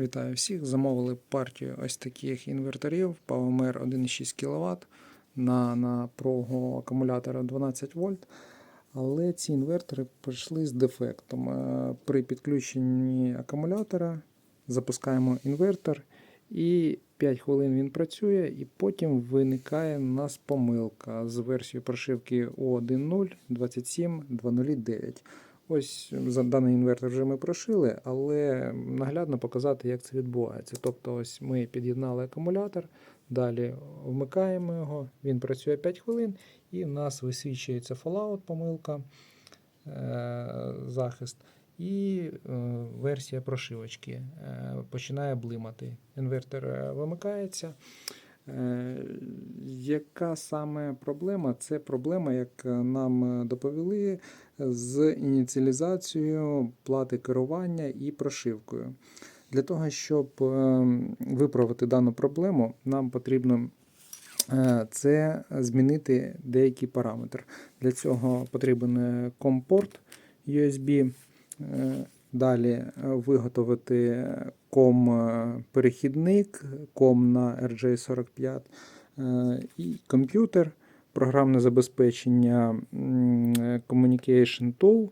Вітаю всіх! Замовили партію ось таких інверторів PowerMer 1,6 кВт на напругу акумулятора 12 вольт. Але ці інвертори прийшли з дефектом. Е, При підключенні акумулятора запускаємо інвертор і 5 хвилин він працює, і потім виникає у нас помилка з версією прошивки O10 27209. Ось за даний інвертор вже ми прошили, але наглядно показати, як це відбувається. Тобто, ось ми під'єднали акумулятор, далі вмикаємо його, він працює 5 хвилин, і в нас висвічується Fallout, помилка, е- захист. І е, версія прошивочки е, починає блимати. Інвертор вимикається. Е, Яка саме проблема? Це проблема, як нам доповіли, з ініціалізацією плати керування і прошивкою. Для того, щоб е, виправити дану проблему, нам потрібно е, це змінити деякий параметр. Для цього потрібен компорт USB. Е, Далі е, виготовити ком-перехідник, ком на RJ45 е, і комп'ютер, програмне забезпечення е, Communication Tool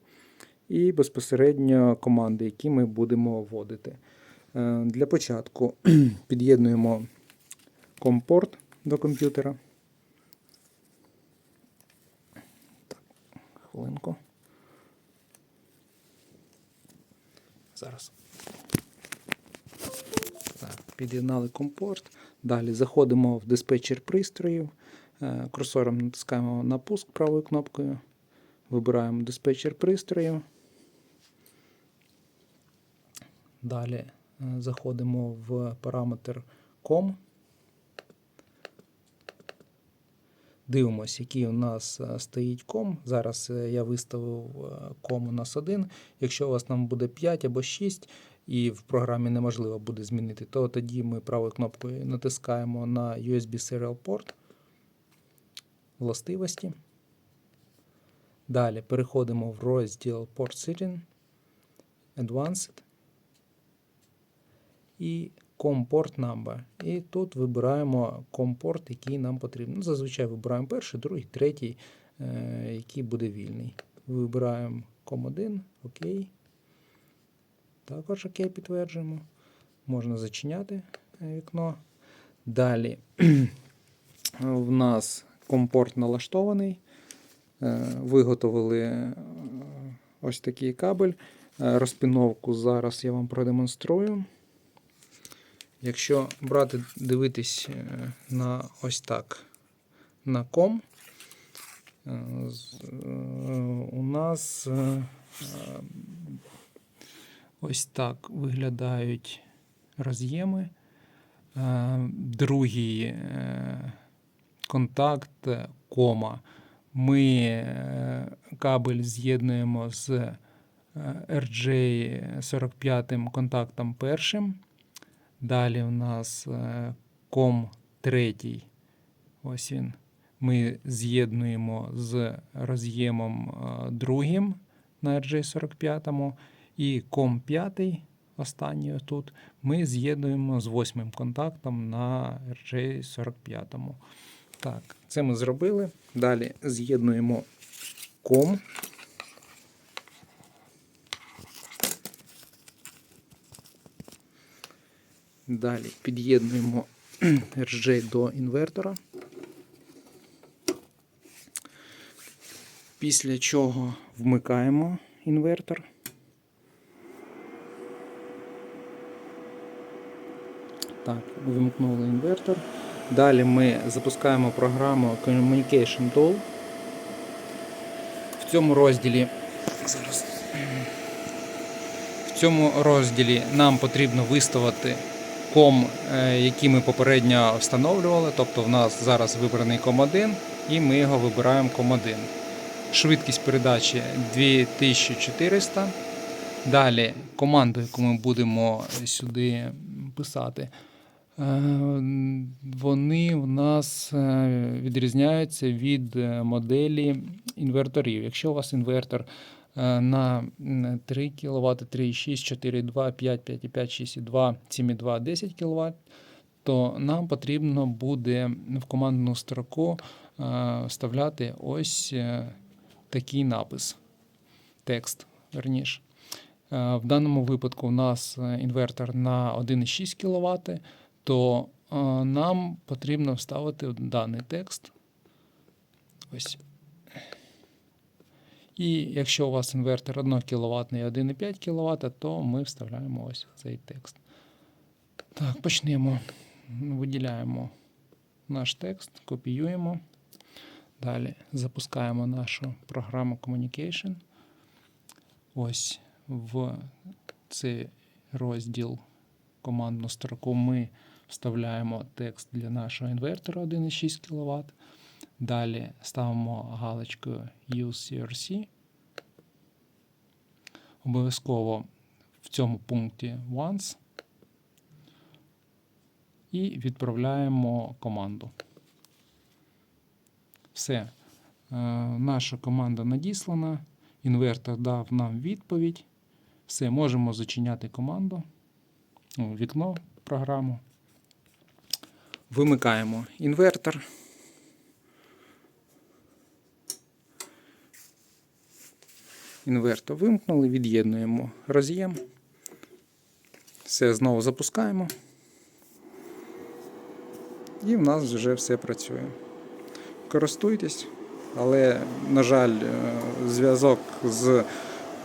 і безпосередньо команди, які ми будемо вводити. Е, Для початку під'єднуємо компорт до комп'ютера. Так, хвилинку. Зараз. Так, під'єднали компорт. Далі заходимо в диспетчер пристроїв. Е, Курсором натискаємо на пуск правою кнопкою. Вибираємо диспетчер пристроїв. Далі е, заходимо в параметр COM. Дивимось, який у нас е, стоїть ком. Зараз е, я виставив е, ком у нас один. Якщо у вас там буде 5 або 6, і в програмі неможливо буде змінити, то тоді ми правою кнопкою натискаємо на USB Serial Port, властивості. Далі переходимо в розділ Port Setting, Advanced і COM-Port Number. І тут вибираємо COM-Port, який нам потрібен. Ну, зазвичай вибираємо перший, другий, третій, е, який буде вільний. Вибираємо COM1, ОК. Також ОК підтверджуємо. Можна зачиняти е, вікно. Далі в нас компорт налаштований. Е, Виготовили ось такий кабель. Розпіновку зараз я вам продемонструю. Якщо брати, дивитись е, на ось так на ком, е, е, у нас ось так виглядають роз'єми. Другий контакт кома. Ми кабель з'єднуємо з е, RJ45 контактом першим. Далі у нас е, ком третій. Ось він. Ми з'єднуємо з роз'ємом е, другим на RJ45. І ком п'ятий, останній тут, ми з'єднуємо з восьмим контактом на RJ45. Так, це ми зробили. Далі з'єднуємо ком. Далі під'єднуємо RJ до інвертора. Після чого вмикаємо інвертор. Так, вимкнули інвертор. Далі ми запускаємо програму Communication Tool. В цьому розділі зараз. В цьому розділі нам потрібно виставити ком, е, який ми попередньо встановлювали. Тобто в нас зараз вибраний ком 1 і ми його вибираємо ком 1. Швидкість передачі 2400. Далі команду, яку ми будемо сюди писати, е, вони в нас е, відрізняються від моделі інверторів. Якщо у вас інвертор на 3 кВт, 3,6, 4,2, 5, 5,5, 6,2, 7,2, 10 кВт, то нам потрібно буде в командну строку е, вставляти ось е, такий напис, текст, верніше. Е, В даному випадку у нас е, інвертор на 1,6 кВт, то е, нам потрібно вставити даний текст. Ось. І якщо у вас інвертор 1 кВт і 1,5 кВт, то ми вставляємо ось цей текст. Так, почнемо. Виділяємо наш текст, копіюємо. Далі запускаємо нашу програму Communication. Ось в цей розділ командну строку ми вставляємо текст для нашого інвертора 1,6 кВт. Далі ставимо галочку Use CRC. Обов'язково в цьому пункті once. І відправляємо команду. Все. Е, Наша команда надіслана. Інвертор дав нам відповідь. Все, можемо зачиняти команду. Вікно програму. Вимикаємо інвертор. Інвертор вимкнули, від'єднуємо роз'єм. Все знову запускаємо. І в нас вже все працює. Користуйтесь, але, на жаль, е, зв'язок з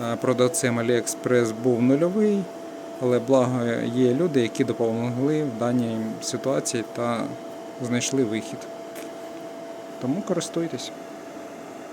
е, продавцем AliExpress був нульовий, але благо є люди, які допомогли в даній ситуації та знайшли вихід. Тому користуйтесь.